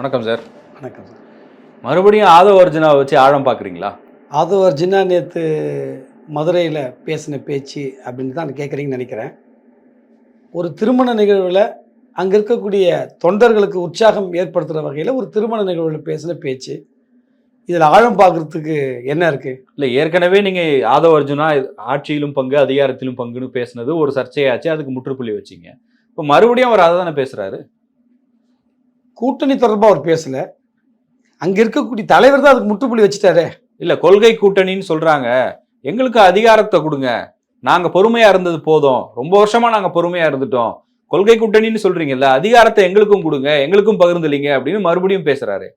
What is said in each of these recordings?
வணக்கம் சார். வணக்கம் சார். மறுபடியும் ஆதவ அர்ஜுனாவை வச்சு ஆழம் பார்க்குறீங்களா? அது அர்ஜுனா நேற்று மதுரையில் பேசின பேச்சு அப்படின்னு தான் கேட்குறீங்கன்னு நினைக்கிறேன். ஒரு திருமண நிகழ்வில் அங்கே இருக்கக்கூடிய தொண்டர்களுக்கு உற்சாகம் ஏற்படுத்துகிற வகையில் ஒரு திருமண நிகழ்வில் பேசின பேச்சு. இதில் ஆழம் பார்க்குறதுக்கு என்ன இருக்குது இல்லை ஏற்கனவே நீங்கள் ஆதவ அர்ஜுனா ஆட்சியிலும் பங்கு அதிகாரத்திலும் பங்குன்னு பேசுனது ஒரு சர்ச்சையாச்சு அதுக்கு முற்றுப்புள்ளி வச்சீங்க. இப்போ மறுபடியும் அவர் அதை தானே பேசுகிறாரு கூட்டணி தொடர்பாக அவர் பேசலை. அங்கே இருக்கக்கூடிய தலைவர் தான் அதுக்கு முற்றுப்புள்ளி வச்சுட்டாரே. இல்லை கொள்கை கூட்டணின்னு சொல்கிறாங்க எங்களுக்கு அதிகாரத்தை கொடுங்க. நாங்கள் பொறுமையாக இருந்தது போதும். ரொம்ப வருஷமாக நாங்கள் பொறுமையாக இருந்துட்டோம். கொள்கை கூட்டணின்னு சொல்கிறீங்கல்ல அதிகாரத்தை எங்களுக்கும் கொடுங்க. எங்களுக்கும் பகிர்ந்துலீங்க அப்படின்னு மறுபடியும் பேசுகிறாரு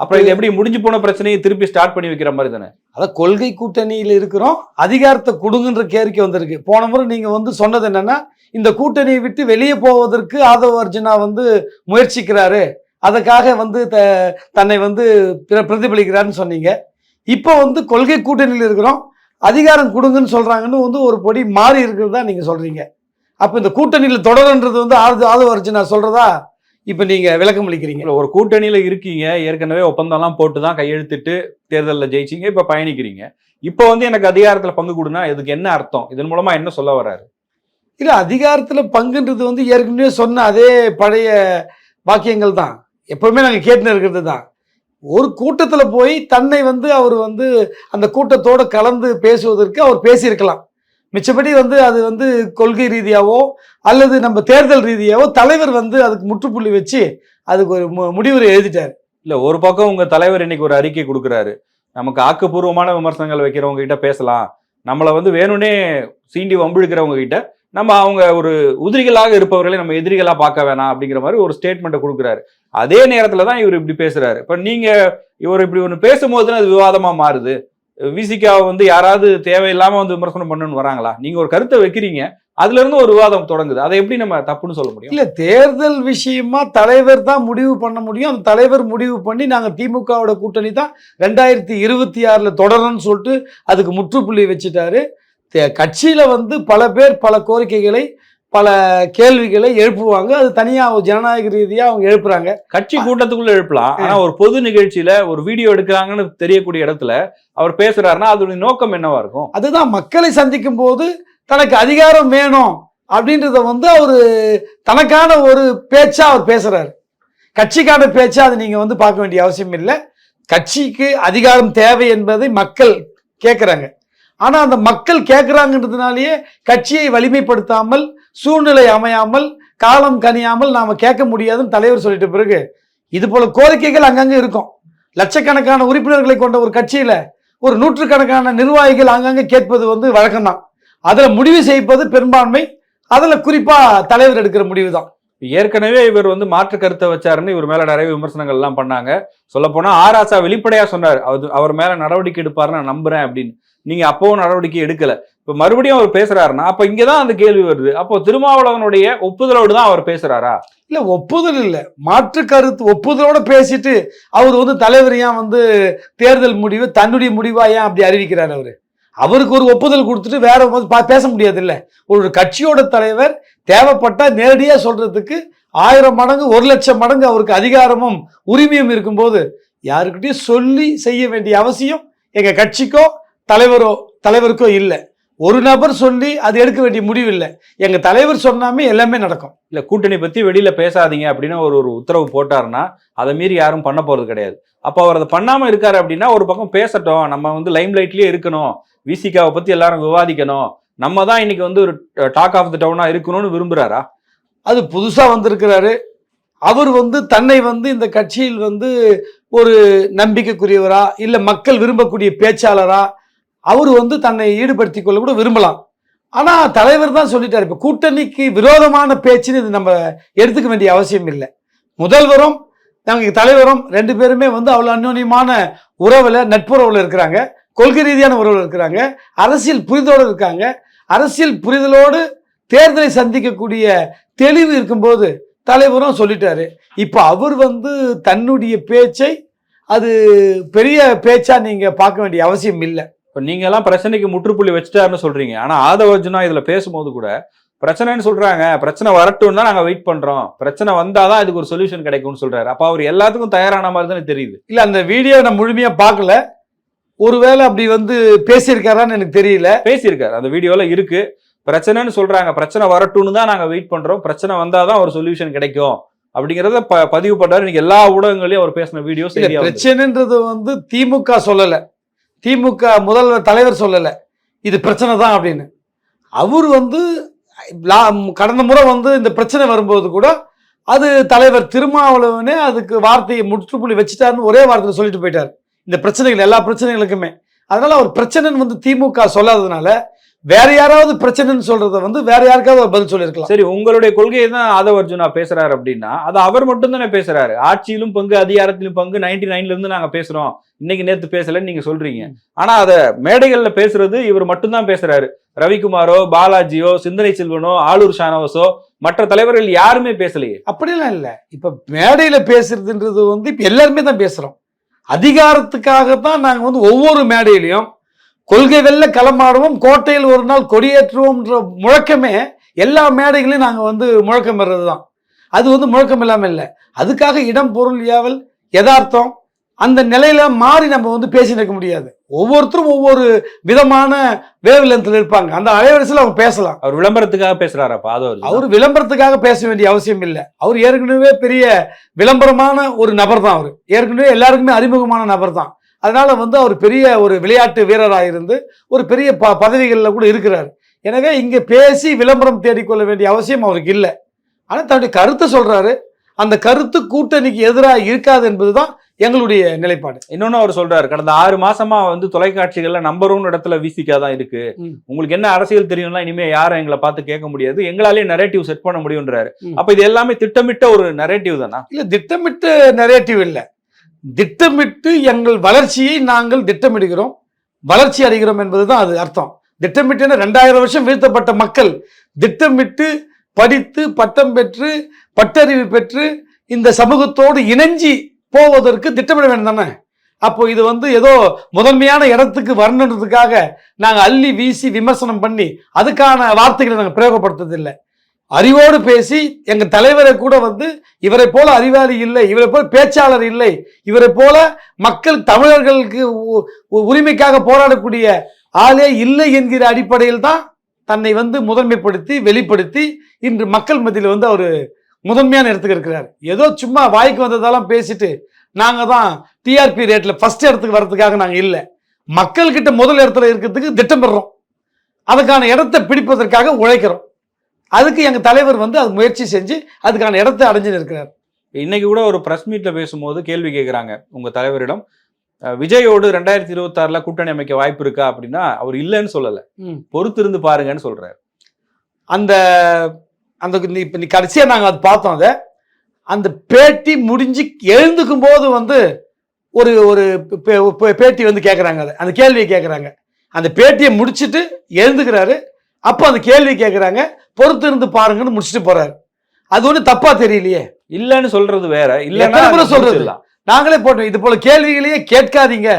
அப்புறம் இது எப்படி முடிஞ்சு போன பிரச்சனையை திருப்பி ஸ்டார்ட் பண்ணி வைக்கிற மாதிரி தானே? அதான் கொள்கை கூட்டணியில் இருக்கிறோம். அதிகாரத்தை கொடுங்கன்ற கேரிக்கை வந்திருக்கு. போன முறை நீங்கள் வந்து சொன்னது என்னன்னா இந்த கூட்டணியை விட்டு வெளியே போவதற்கு ஆதவ அர்ஜுனா வந்து முயற்சிக்கிறாரு. அதுக்காக வந்து த தன்னை வந்து பிர- பிரதிபலிக்கிறாருன்னு சொன்னீங்க. இப்போ வந்து கொள்கை கூட்டணியில் இருக்கிறோம். அதிகாரம் கொடுங்கன்னு சொல்கிறாங்கன்னு வந்து ஒரு பொடி மாறி இருக்கிறதா நீங்கள் சொல்கிறீங்க அப்போ இந்த கூட்டணியில் தொடருன்றது வந்து ஆது ஆதவ அர்ஜுனா சொல்கிறதா இப்போ நீங்கள் விளக்கம் அளிக்கிறீங்க? ஒரு கூட்டணியில இருக்கீங்க. ஏற்கனவே ஒப்பந்தம்லாம் போட்டு தான் கையெழுத்திட்டு தேர்தலில் ஜெயிச்சீங்க. இப்ப பயணிக்கிறீங்க. இப்போ வந்து எனக்கு அதிகாரத்துல பங்கு கொடுனா இதுக்கு என்ன அர்த்தம்? இதன் மூலமா என்ன சொல்ல வர்றாரு? இல்லை அதிகாரத்தில் பங்குன்றது வந்து ஏற்கனவே சொன்ன அதே பழைய வாக்கியங்கள் தான். எப்பவுமே நாங்கள் கேட்டுன்னு இருக்கிறது தான் ஒரு கூட்டத்தில் போய் தன்னை வந்து அவர் வந்து அந்த கூட்டத்தோடு கலந்து பேசுவதற்கு அவர் பேசியிருக்கலாம். மிச்சப்படி வந்து அது வந்து கொள்கை ரீதியாவோ அல்லது நம்ம தேர்தல் ரீதியாவோ தலைவர் வந்து அதுக்கு முற்றுப்புள்ளி வச்சு அதுக்கு ஒரு மு- முடிவுரை எழுதிட்டார். இல்லை ஒரு பக்கம் உங்கள் தலைவர் இன்னைக்கு ஒரு அறிக்கை கொடுக்குறாரு. நமக்கு ஆக்கப்பூர்வமான விமர்சனங்கள் வைக்கிறவங்க கிட்ட பேசலாம். நம்மளை வந்து வேணும்னே சீண்டி வம்பிழுக்கிறவங்க கிட்ட நம்ம அவங்க ஒரு உதிரிகளாக இருப்பவர்களை நம்ம எதிரிகளாக பார்க்க வேணாம் அப்படிங்கிற மாதிரி ஒரு ஸ்டேட்மெண்ட்டை கொடுக்குறாரு. அதே நேரத்தில் தான் இவர் இப்படி பேசுறாரு. இப்போ நீங்கள் இவர் இப்படி ஒன்று பேசும்போது தான் அது விவாதமாக மாறுது. விசிகாவை வந்து யாராவது தேவையில்லாமல் வந்து விமர்சனம் பண்ணுன்னு வராங்களா? நீங்கள் ஒரு கருத்தை வைக்கிறீங்க. அதுல இருந்து ஒரு விவாதம் தொடங்குது. அதை எப்படி நம்ம தப்புன்னு சொல்ல முடியும்? இல்ல தேர்தல் விஷயமா தலைவர் தான் முடிவு பண்ண முடியும். அந்த தலைவர் முடிவு பண்ணி நாங்க திமுகவோட கூட்டணி தான் ரெண்டாயிரத்தி இருபத்தி ஆறுல தொடரணும்னு சொல்லிட்டு அதுக்கு முற்றுப்புள்ளி வச்சுட்டாரு. கட்சியில வந்து பல பேர் பல கோரிக்கைகளை பல கேள்விகளை எழுப்புவாங்க. அது தனியா ஒரு ஜனநாயக ரீதியா அவங்க எழுப்புறாங்க. கட்சி கூட்டத்துக்குள்ள எழுப்பலாம். ஆனா ஒரு பொது நிகழ்ச்சியில ஒரு வீடியோ எடுக்கிறாங்கன்னு தெரியக்கூடிய இடத்துல அவர் பேசுறாருன்னா அதோட நோக்கம் என்னவா இருக்கும்? அதுதான் மக்களை சந்திக்கும் போது தனக்கு அதிகாரம் வேணும் அப்படின்றத வந்து அவரு தனக்கான ஒரு பேச்சா அவர் பேசுறாரு. கட்சிக்கான பேச்சா அதை நீங்க வந்து பார்க்க வேண்டிய அவசியம் இல்லை. கட்சிக்கு அதிகாரம் தேவை என்பதை மக்கள் கேட்குறாங்க ஆனால் அந்த மக்கள் கேட்குறாங்கன்றதுனாலேயே கட்சியை வலிமைப்படுத்தாமல் சூழ்நிலை அமையாமல் காலம் கனியாமல் நாம் கேட்க முடியாதுன்னு தலைவர் சொல்லிட்ட பிறகு இது போல கோரிக்கைகள் அங்கங்கே இருக்கும். லட்சக்கணக்கான உறுப்பினர்களை கொண்ட ஒரு கட்சியில் ஒரு நூற்றுக்கணக்கான நிர்வாகிகள் அங்கங்கே கேட்பது வந்து வழக்கம்தான். அதில் முடிவு செய்ப்பது பெரும்பான்மை அதில் குறிப்பாக தலைவர் எடுக்கிற முடிவு தான் ஏற்கனவே இவர் வந்து மாற்று கருத்தை வச்சாருன்னு இவர் மேல நிறைய விமர்சனங்கள் எல்லாம் பண்ணாங்க. சொல்ல போனா ஆராசா வெளிப்படையா சொன்னார் அவர் அவர் மேல நடவடிக்கை எடுப்பாரு நான் நம்புறேன் அப்படின்னு. நீங்க அப்பவும் நடவடிக்கை எடுக்கல. இப்ப மறுபடியும் அவர் பேசுறாருன்னா அப்ப இங்கதான் அந்த கேள்வி வருது. அப்போ திருமாவளவனுடைய ஒப்புதலோடு தான் அவர் பேசுறாரா? இல்ல ஒப்புதல் இல்ல. மாற்று கருத்து ஒப்புதலோட பேசிட்டு அவர் வந்து தலைவர் ஏன் வந்து தேர்தல் முடிவு தன்னுடைய முடிவா ஏன் அப்படி அறிவிக்கிறார் அவரு? அவருக்கு ஒரு ஒப்புதல் கொடுத்துட்டு வேற பேச முடியாது இல்ல ஒரு கட்சியோட தலைவர் தேவைப்பட்டா நேரடியா சொல்றதுக்கு ஆயிரம் மடங்கு ஒரு லட்சம் மடங்கு அவருக்கு அதிகாரமும் உரிமையும் இருக்கும்போது யாருக்கிட்டையும் சொல்லி செய்ய வேண்டிய அவசியம் எங்க கட்சிக்கோ தலைவரோ தலைவருக்கோ இல்லை. ஒரு நபர் சொல்லி அது எடுக்க வேண்டிய முடிவு இல்லை. எங்க தலைவர் சொன்னாமே எல்லாமே நடக்கும். இல்ல கூட்டணி பத்தி வெளியில பேசாதீங்க அப்படின்னு ஒரு ஒரு உத்தரவு போட்டாருன்னா அதை மீறி யாரும் பண்ண போறது கிடையாது. அப்போ அவர் அதை பண்ணாம இருக்காரு அப்படின்னா ஒரு பக்கம் பேசட்டும். நம்ம வந்து லைம் லைட்லயே இருக்கணும். விசிகாவை பத்தி எல்லாரும் விவாதிக்கணும். நம்ம தான் இன்னைக்கு வந்து ஒரு டாக் ஆஃப் த டவுனா இருக்கணும்னு விரும்புறாரா? அது புதுசா வந்திருக்கிறாரு. அவர் வந்து தன்னை வந்து இந்த கட்சியில் வந்து ஒரு நம்பிக்கைக்குரியவரா இல்ல மக்கள் விரும்பக்கூடிய பேச்சாளரா அவர் வந்து தன்னை ஈடுபடுத்திக் கொள்ள கூட விரும்பலாம். ஆனால் தலைவர் தான் சொல்லிட்டார் இப்போ கூட்டணிக்கு விரோதமான பேச்சுன்னு இது நம்ம எடுத்துக்க வேண்டிய அவசியம் இல்லை. முதல்வரும் நமக்கு தலைவரும் ரெண்டு பேருமே வந்து அவ்வளோ அந்யோன்யமான உறவில் நட்புறவில் இருக்கிறாங்க. கொள்கை ரீதியான உறவில் இருக்கிறாங்க. அரசியல் புரிதலோடு இருக்காங்க. அரசியல் புரிதலோடு தேர்தலை சந்திக்கக்கூடிய தெளிவு இருக்கும்போது தலைவரும் சொல்லிட்டாரு. இப்போ அவர் வந்து தன்னுடைய பேச்சை அது பெரிய பேச்சா நீங்கள் பார்க்க வேண்டிய அவசியம் இல்லை. இப்போ நீங்க எல்லாம் பிரச்சனைக்கு முற்றுப்புள்ளி வச்சுட்டாருன்னு சொல்றீங்க. ஆனா ஆதவர்ஜுனா இதுல பேசும்போது கூட பிரச்சனைன்னு சொல்றாங்க பிரச்சனை வரட்டும் தான் நாங்க வெயிட் பண்றோம். பிரச்சனை வந்தாதான் இதுக்கு ஒரு சொல்யூஷன் கிடைக்கும்னு சொல்றாரு. அப்ப அவர் எல்லாத்துக்கும் தயாரான மாதிரி தானே தெரியுது. இல்ல அந்த வீடியோ நான் முழுமையா பார்க்கல. ஒருவேளை அப்படி வந்து பேசியிருக்காரான்னு எனக்கு தெரியல. பேசியிருக்காரு. அந்த வீடியோல இருக்கு. பிரச்சனைன்னு சொல்றாங்க. பிரச்சனை வரட்டும்னு தான் நாங்க வெயிட் பண்றோம். பிரச்சனை வந்தாதான் ஒரு சொல்யூஷன் கிடைக்கும். அப்படிங்கறத ப பதிவு பண்றாரு. இன்னைக்கு எல்லா ஊடகங்களையும் அவர் பேசின வீடியோ இல்ல சரியா வந்து. பிரச்சனைன்றது வந்து திமுக சொல்லல. திமுக முதல்வர் தலைவர் சொல்லலை இது பிரச்சனை தான் அப்படின்னு. அவர் வந்து கடந்த முறை வந்து இந்த பிரச்சனை வரும்போது கூட அது தலைவர் திருமாவளவனே அதுக்கு வார்த்தையை முற்றுப்புள்ளி வச்சுட்டாருன்னு ஒரே வார்த்தையில் சொல்லிட்டு போயிட்டார். இந்த பிரச்சனைகள் எல்லா பிரச்சனைகளுக்குமே. அதனால அவர் பிரச்சனைன்னு வந்து திமுக சொல்லாததுனால வேற யாராவது பிரச்சனைன்னு சொல்றத வந்து வேற யாருக்காவது பதில் சொல்லியிருக்கலாம் சரி உங்களுடைய கொள்கையை தான் ஆதவ அர்ஜுனா பேசுறாரு அப்படின்னா அது அவர் மட்டும் தானே பேசுறாரு. ஆட்சியிலும் பங்கு அதிகாரத்திலும் பங்கு நைன்டி நைன்ல இருந்து நாங்க பேசுறோம். இன்னைக்கு நேத்து பேசலன்னு நீங்க சொல்றீங்க. ஆனா அத மேடைகள்ல பேசுறது இவர் மட்டும்தான் பேசுறாரு. ரவிக்குமாரோ பாலாஜியோ சிந்தனை செல்வனோ ஆளூர் ஷானவாசோ மற்ற தலைவர்கள் யாருமே பேசலையே. அப்படிலாம் இல்லை. இப்போ மேடையில் பேசுறதுன்றது வந்து இப்போ எல்லாருமே தான் பேசுகிறோம் அதிகாரத்துக்காகத்தான் நாங்கள் வந்து ஒவ்வொரு மேடையிலையும் கொள்கை வெல்ல களமாடுவோம் கோட்டையில் ஒரு நாள் கொடியேற்றுவோம்ன்ற முழக்கமே எல்லா மேடைகளையும் நாங்கள் வந்து முழக்கம் பெறுறது தான் அது வந்து முழக்கம் இல்லாமல் இல்லை. அதுக்காக இடம் பொருள் ஏவல் யதார்த்தம் அந்த நிலையில மாறி நம்ம வந்து பேசி நிற்க முடியாது. ஒவ்வொருத்தரும் ஒவ்வொரு விதமான வேவ் லென்த்தில் இருப்பாங்க. அந்த அலைவரிசையில் அவங்க பேசலாம். அவர் விளம்பரத்துக்காக பேசுறாரப்பா? அர்ஜுனா அவர் விளம்பரத்துக்காக பேச வேண்டிய அவசியம் இல்லை. அவர் ஏற்கனவே பெரிய விளம்பரமான ஒரு நபர் தான் அவர். ஏற்கனவே எல்லாருக்குமே அறிமுகமான நபர் தான் அதனால வந்து அவர் பெரிய ஒரு விளையாட்டு வீரராக இருந்து ஒரு பெரிய ப பதவிகளில் கூட இருக்கிறார். எனவே இங்கே பேசி விளம்பரம் தேடிக்கொள்ள வேண்டிய அவசியம் அவருக்கு இல்லை. ஆனால் தன்னுடைய கருத்தை சொல்றாரு. அந்த கருத்து கூட்டணிக்கு எதிராக இருக்காது என்பதுதான் எங்களுடைய நிலைப்பாடு. இன்னொன்னு அவர் சொல்றாரு. கடந்த ஆறு மாசமா வந்து தொலைக்காட்சிகள்ல நம்பர் ஒன் இடத்துல விசிகா தான் இருக்கு. உங்களுக்கு என்ன அரசியல் தெரியும்னா இனிமே யாரும் எங்களை பார்த்து கேட்க முடியாது. எங்களாலே நரேட்டிவ் செட் பண்ண முடியும்ன்றாரு. அப்ப இது எல்லாமே திட்டமிட்ட ஒரு நரேட்டிவ் தானா? இல்லை திட்டமிட்டு நரேட்டிவ் இல்லை. திட்டமிட்டு எங்கள் வளர்ச்சியை நாங்கள் திட்டமிடுகிறோம். வளர்ச்சி அடைகிறோம் என்பதுதான் அது அர்த்தம். திட்டமிட்டு ரெண்டாயிரம் வருஷம் வீழ்த்தப்பட்ட மக்கள் திட்டமிட்டு படித்து பட்டம் பெற்று பட்டறிவு பெற்று இந்த சமூகத்தோடு இணைஞ்சி போவதற்கு திட்டமிட வேண்டும் தானே? அப்போ இது வந்து ஏதோ முதன்மையான இடத்துக்கு வரணுன்றதுக்காக நாங்கள் அள்ளி வீசி விமர்சனம் பண்ணி அதுக்கான வார்த்தைகளை நாங்கள் பிரயோகப்படுத்துறதில்லை அறிவோடு பேசி எங்கள் தலைவரை கூட வந்து இவரை போல அறிவாளி இல்லை இவரை போல பேச்சாளர் இல்லை இவரை போல மக்கள் தமிழர்களுக்கு உ- உ- உரிமைக்காக போராடக்கூடிய ஆளே இல்லை என்கிற அடிப்படையில் தான் தன்னை வந்து முதன்மைப்படுத்தி வெளிப்படுத்தி இன்று மக்கள் மத்தியில் வந்து அவர் முதன்மையான இடத்துக்கு இருக்கிறார். ஏதோ சும்மா வாய்க்கு வந்ததெல்லாம் பேசிட்டு நாங்கள் தான் டிஆர்பி ரேட்டில் ஃபஸ்ட் இடத்துக்கு வர்றதுக்காக நாங்கள் இல்லை. மக்கள்கிட்ட முதல் இடத்துல இருக்கிறதுக்கு திட்டமிடுறோம். அதுக்கான இடத்தை பிடிப்பதற்காக உழைக்கிறோம். அதுக்கு எங்கள் தலைவர் வந்து அது முயற்சி செஞ்சு அதுக்கான இடத்தை அடைஞ்சு இருக்கிறார் இன்னைக்கு கூட ஒரு பிரஸ் மீட்ல பேசும்போது கேள்வி கேட்குறாங்க உங்க தலைவரிடம். விஜயோடு ரெண்டாயிரத்தி இருபத்தாறுல கூட்டணி அமைக்க வாய்ப்பு இருக்கா அப்படின்னா அவர் இல்லைன்னு சொல்லல. பொறுத்திருந்து பாருங்கன்னு சொல்றாரு. அந்த அந்த இப்போ நீ கடைசியாக நாங்கள் அது பார்த்தோம் அதை. அந்த பேட்டி முடிஞ்சு எழுந்துக்கும் போது வந்து ஒரு ஒரு பேட்டி வந்து கேட்குறாங்க அதை. அந்த கேள்வியை கேட்குறாங்க அந்த பேட்டியை முடிச்சிட்டு எழுந்துக்கிறாரு. அப்போ அந்த கேள்வி கேட்குறாங்க பொறுத்து இருந்து பாருங்கன்னு முடிச்சுட்டு போறாரு. அது ஒன்றும் தப்பா தெரியலையே. இல்லைன்னு சொல்றது வேற. இல்லைன்னா சொல்றது? சொல்றதுலாம் நாங்களே போட்டோம் இது போல கேள்விகளையே கேட்காதீங்க.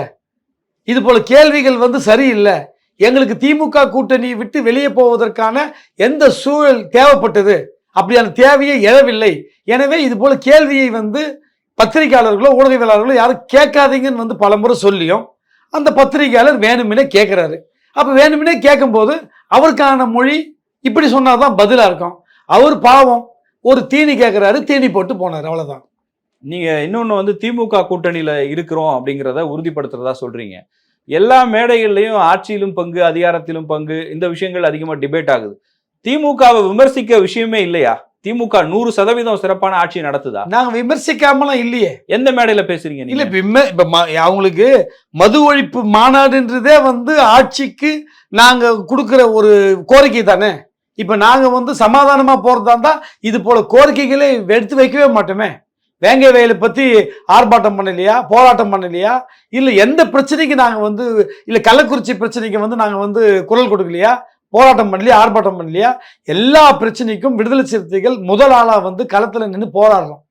இது போல கேள்விகள் வந்து சரியில்லை. எங்களுக்கு திமுக கூட்டணி விட்டு வெளியே போவதற்கான எந்த சூழல் தேவைப்பட்டது? அப்படியான தேவையே எழவில்லை. எனவே இது போல கேள்வியை வந்து பத்திரிகையாளர்களோ ஊடகவியலாளர்களோ யாரும் கேட்காதீங்கன்னு வந்து பலமுறை சொல்லியும் அந்த பத்திரிகையாளர் வேணுமினே கேட்குறாரு அப்போ வேணுமினே கேட்கும்போது அவருக்கான மொழி இப்படி சொன்னாதான் பதிலாக இருக்கும். அவர் பாவம் ஒரு தீனி கேட்குறாரு தீனி போட்டு போனார் அவ்வளோதான் நீங்கள் இன்னொன்று வந்து திமுக கூட்டணியில் இருக்கிறோம் அப்படிங்கிறத உறுதிப்படுத்துறதா சொல்கிறீங்க எல்லா மேடைகள்லையும் ஆட்சியிலும் பங்கு அதிகாரத்திலும் பங்கு இந்த விஷயங்கள் அதிகமாக டிபேட் ஆகுது. திமுகவை விமர்சிக்க விஷயமே இல்லையா? திமுக நூறு சதவீதம் சிறப்பான ஆட்சி நடத்துதா? நாங்க விமர்சிக்காமலாம் இல்லையே. எந்த மேடையில பேசுறீங்க இல்ல விம- இப்ப அவங்களுக்கு மது ஒழிப்பு மாநாடுன்றதே வந்து ஆட்சிக்கு நாங்க கொடுக்கிற ஒரு கோரிக்கை தானே? இப்ப நாங்க வந்து சமாதானமா போறதா இருந்தா இது போல கோரிக்கைகளை எடுத்து வைக்கவே மாட்டோமே. வேங்கை வயலை பத்தி ஆர்ப்பாட்டம் பண்ணலையா? போராட்டம் பண்ணலையா? இல்ல எந்த பிரச்சனைக்கு நாங்க வந்து இல்ல கள்ளக்குறிச்சி பிரச்சனைக்கு வந்து நாங்க வந்து குரல் கொடுக்கலையா? போராட்டம் பண்ணலையா ஆர்ப்பாட்டம் பண்ணலையா எல்லா பிரச்சனைக்கும் விடுதலை சிறுத்தைகள் முதல் ஆளாக வந்து களத்தில் நின்று போராடுறோம்.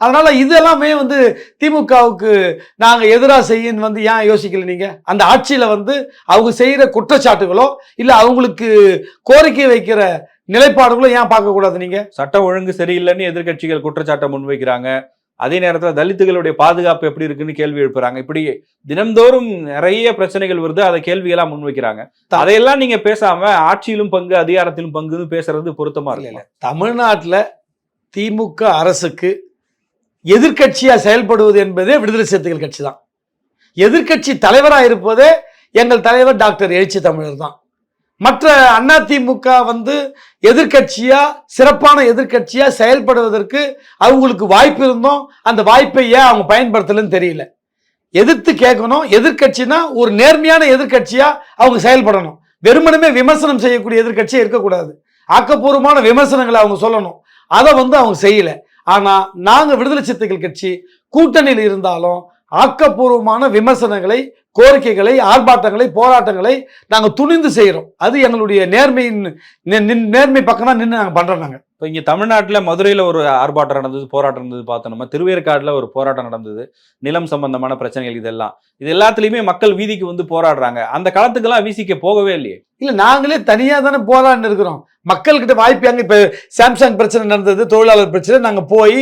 அதனால் இதெல்லாமே வந்து திமுகவுக்கு நாங்கள் எதிராக செய்யன்னு வந்து ஏன் யோசிக்கல நீங்கள் அந்த ஆட்சியில் வந்து அவங்க செய்கிற குற்றச்சாட்டுகளோ இல்லை அவங்களுக்கு கோரிக்கை வைக்கிற நிலைப்பாடுகளோ ஏன் பார்க்கக்கூடாது நீங்கள் சட்டம் ஒழுங்கு சரியில்லைன்னு எதிர்க்கட்சிகள் குற்றச்சாட்டை முன்வைக்கிறாங்க. அதே நேரத்துல தலித்துகளுடைய பாதுகாப்பு எப்படி இருக்குன்னு கேள்வி எழுப்புறாங்க. இப்படி தினம்தோறும் நிறைய பிரச்சனைகள் வருது அதை கேள்விகளா முன்வைக்கிறாங்க. அதையெல்லாம் நீங்க பேசாம ஆட்சியிலும் பங்கு அதிகாரத்திலும் பங்குன்னு பேசுறது பொருத்தமா இருக்கு தமிழ்நாட்டுல திமுக அரசுக்கு எதிர்க்கட்சியா செயல்படுவது என்பதே விடுதலை சிறுத்தைகள் கட்சி தான் எதிர்க்கட்சி தலைவரா இருப்பதே எங்கள் தலைவர் டாக்டர் எழுச்சி தமிழர் தான். மற்ற அதிமுக வந்து எதிர்கட்சியா சிறப்பான எதிர்கட்சியா செயல்படுவதற்கு அவங்களுக்கு வாய்ப்பு இருந்தோம். அந்த வாய்ப்பை ஏன் அவங்க பயன்படுத்தலன்னு தெரியல. எதிர்த்து கேட்கணும். எதிர்கட்சினா ஒரு நேர்மையான எதிர்கட்சியா அவங்க செயல்படணும். வெறுமனமே விமர்சனம் செய்யக்கூடிய எதிர்கட்சியே இருக்கக்கூடாது. ஆக்கப்பூர்வமான விமர்சனங்களை அவங்க சொல்லணும். அதை வந்து அவங்க செய்யல. ஆனா நாங்க விடுதலை சிறுத்தைகள் கட்சி கூட்டணியில் இருந்தாலும் ஆக்கப்பூர்வமான விமர்சனங்களை கோரிக்கைகளை ஆர்ப்பாட்டங்களை போராட்டங்களை நாங்க துணிந்து செய்யறோம் அது எங்களுடைய நேர்மையின் நேர்மை பக்கம் தான் நின்று நாங்க பண்றோம் நாங்க. இப்போ இங்க தமிழ்நாட்டுல மதுரையில ஒரு ஆர்ப்பாட்டம் நடந்தது போராட்டம் நடந்தது பார்த்தோம். நம்ம திருவேற்காடுல ஒரு போராட்டம் நடந்தது. நிலம் சம்பந்தமான பிரச்சனைகள் இதெல்லாம். இது எல்லாத்துலயுமே மக்கள் வீதிக்கு வந்து போராடுறாங்க. அந்த களத்துக்கெல்லாம் வீசிக்க போகவே இல்லையே. இல்ல நாங்களே தனியா தானே போராடின்னு இருக்கிறோம். மக்கள்கிட்ட வாய்ப்பு எங்க இப்ப சாம்சங் பிரச்சனை நடந்தது தொழிலாளர் பிரச்சனை நாங்க போய்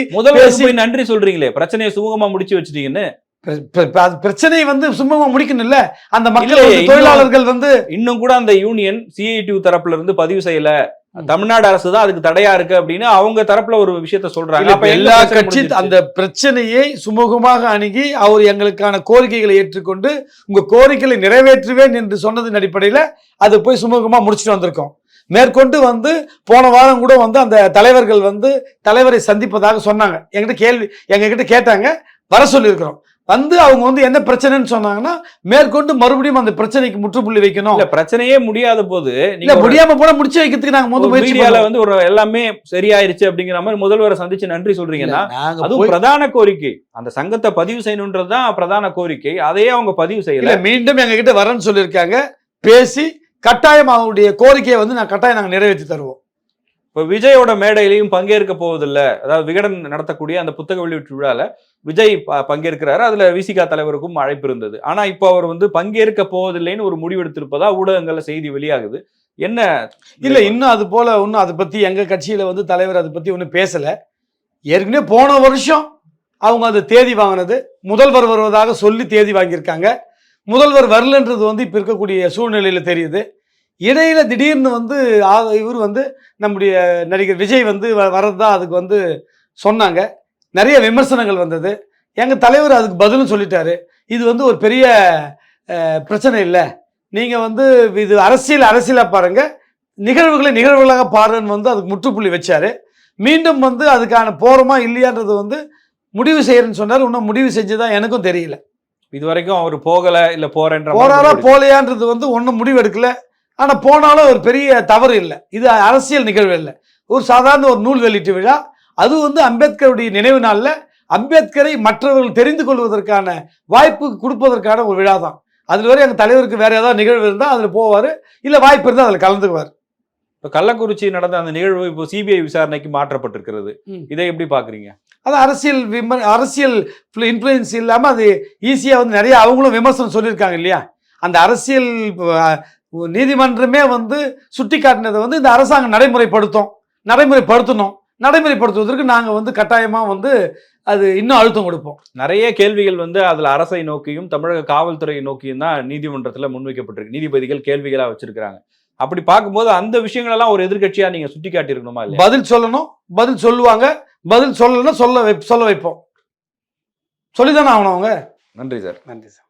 போய் நன்றி சொல்றீங்களே. பிரச்சனையை சுமூகமா முடிச்சு வச்சிட்டீங்கன்னு. பிர- பிர- பிர- அது பிரச்சனையை வந்து சும்மா முடிக்கணும்ல? அந்த மக்கள் தொழிலாளர்கள் வந்து இன்னும் கூட அந்த யூனியன் சிஐடி தரப்புல இருந்து பதிவு செய்யல. தமிழ்நாடு அரசு தான் அதுக்கு தடையா இருக்கு அப்படின்னு அவங்க தரப்புல ஒரு விஷயத்த சொல்றாங்க. அப்ப எல்லா பிரச்சனை கட்சி? அந்த பிரச்சனையை சுமூகமாக அணுகி அவர் எங்களுக்கான கோரிக்கைகளை ஏற்றுக்கொண்டு உங்க கோரிக்கைகளை நிறைவேற்றுவேன் என்று சொன்னதின் அடிப்படையில அது போய் சுமூகமா முடிச்சுட்டு வந்திருக்கோம். மேற்கொண்டு வந்து போன வாரம் கூட வந்து அந்த தலைவர்கள் வந்து தலைவரை சந்திப்பதாக சொன்னாங்க. என்கிட்ட கேள்வி எங்ககிட்ட கேட்டாங்க. வர சொல்லியிருக்கிறோம். வந்து அவங்க வந்து என்ன பிரச்சனைன்னு சொன்னாங்கன்னா மேற்கொண்டு மறுபடியும் அந்த பிரச்சனைக்கு முற்றுப்புள்ளி வைக்கணும். இல்ல பிரச்சனையே முடியாத போது இல்ல முடியாம போனா முடிச்சு வைக்கிறதுக்கு நாங்க வந்து மீடியால. வந்து ஒரு எல்லாமே சரியாயிருச்சு அப்படிங்கிற மாதிரி முதல்வரை சந்திச்சு நன்றி சொல்றீங்கன்னா அதுவும் பிரதான கோரிக்கை. அந்த சங்கத்தை பதிவு செய்யணுன்றதுதான் பிரதான கோரிக்கை. அதையே அவங்க பதிவு இல்ல செய்யல மீண்டும் எங்க கிட்ட வரேன்னு சொல்லியிருக்காங்க. பேசி கட்டாயம் அவங்களுடைய கோரிக்கையை வந்து நான் கட்டாயம் நாங்க நிறைவேற்றி தருவோம். இப்ப விஜயோட மேடையிலையும் பங்கேற்க போவதில்ல. அதாவது விகடன் நடத்தக்கூடிய அந்த புத்தக வெளியீட்டு விழால விஜய் பங்கேற்கிறாரு. அதுல விசிகா தலைவருக்கும் அழைப்பு இருந்தது. ஆனா இப்போ அவர் வந்து பங்கேற்க போவதில்லைன்னு ஒரு முடிவெடுத்திருப்பதா ஊடகங்கள்ல செய்தி வெளியாகுது. என்ன இல்ல இன்னும் அது போல ஒன்றும் அதை பத்தி எங்க கட்சியில வந்து தலைவர் அதை பத்தி ஒன்றும் பேசல. ஏற்கனவே போன வருஷம் அவங்க அந்த தேதி வாங்கினது. முதல்வர் வருவதாக சொல்லி தேதி வாங்கியிருக்காங்க. முதல்வர் வரலன்றது வந்து இப்போ இருக்கக்கூடிய சூழ்நிலையில தெரியுது. இடையில திடீர்னு வந்து இவர் வந்து நம்முடைய நடிகர் விஜய் வந்து வ- வரதுதான் அதுக்கு வந்து சொன்னாங்க. நிறைய விமர்சனங்கள் வந்தது. எங்க தலைவர் அதுக்கு பதிலும் சொல்லிட்டாரு. இது வந்து ஒரு பெரிய பிரச்சனை இல்லை. நீங்க வந்து இது அரசியல் அரசியலா பாருங்க. நிகழ்வுகளை நிகழ்வுகளாக பாருன்னு வந்து அதுக்கு முற்றுப்புள்ளி வச்சாரு. மீண்டும் வந்து அதுக்கான போறோமா இல்லையான்றது வந்து முடிவு செய்யறேன்னு சொன்னார். இன்னும் முடிவு செஞ்சுதான் எனக்கும் தெரியல. இது வரைக்கும் அவர் போகல இல்ல போறாரா முடிவு போலையான்றது வந்து ஒன்றும் முடிவு எடுக்கல. ஆனா போனாலும் ஒரு பெரிய தவறு இல்லை. இது அரசியல் நிகழ்வு இல்லை. ஒரு சாதாரண ஒரு நூல் வெளியீட்டு விழா. அது வந்து அம்பேத்கருடைய நினைவு நாள்ல அம்பேத்கரை மற்றவர்கள் தெரிந்து கொள்வதற்கான வாய்ப்பு கொடுப்பதற்கான ஒரு விழா தான் அதுல வரை எங்க தலைவருக்கு வேற ஏதாவது நிகழ்வு இருந்தால் அதுல போவாரு. இல்ல வாய்ப்பு இருந்தால் அதுல கலந்துக்குவார். இப்ப கள்ளக்குறிச்சி நடந்த அந்த நிகழ்வு இப்போ சிபிஐ விசாரணைக்கு மாற்றப்பட்டிருக்கிறது. இதை எப்படி பாக்குறீங்க? அது அரசியல் விமர் அரசியல் இன்ஃப்ளூயன்ஸ் இல்லாமல் அது ஈஸியாக வந்து நிறைய அவங்களும் விமர்சனம் சொல்லியிருக்காங்க இல்லையா? அந்த அரசியல் நீதிமன்றமே வந்து சுட்டி காட்டினதை வந்து இந்த அரசாங்கம் நடைமுறைப்படுத்தும். நடைமுறைப்படுத்தணும். நடைமுறைப்படுத்துவதற்கு நாங்கள் வந்து கட்டாயமாக வந்து அது இன்னும் அழுத்தம் கொடுப்போம். நிறைய கேள்விகள் வந்து அதுல அரசை நோக்கியும் தமிழக காவல்துறையை நோக்கியும் தான் நீதிமன்றத்துல முன்வைக்கப்பட்டிருக்கு. நீதிபதிகள் கேள்விகளா வச்சிருக்காங்க அப்படி பார்க்கும்போது அந்த விஷயங்கள் எல்லாம் ஒரு எதிர்க்கட்சியா நீங்க சுட்டி காட்டியிருக்கணுமா இல்லையா? பதில் சொல்லணும். பதில் சொல்லுவாங்க. பதில் சொல்லலைன்னா சொல்ல வை சொல்ல வைப்போம். சொல்லிதானே ஆகணும் அவங்க. நன்றி சார். நன்றி சார்.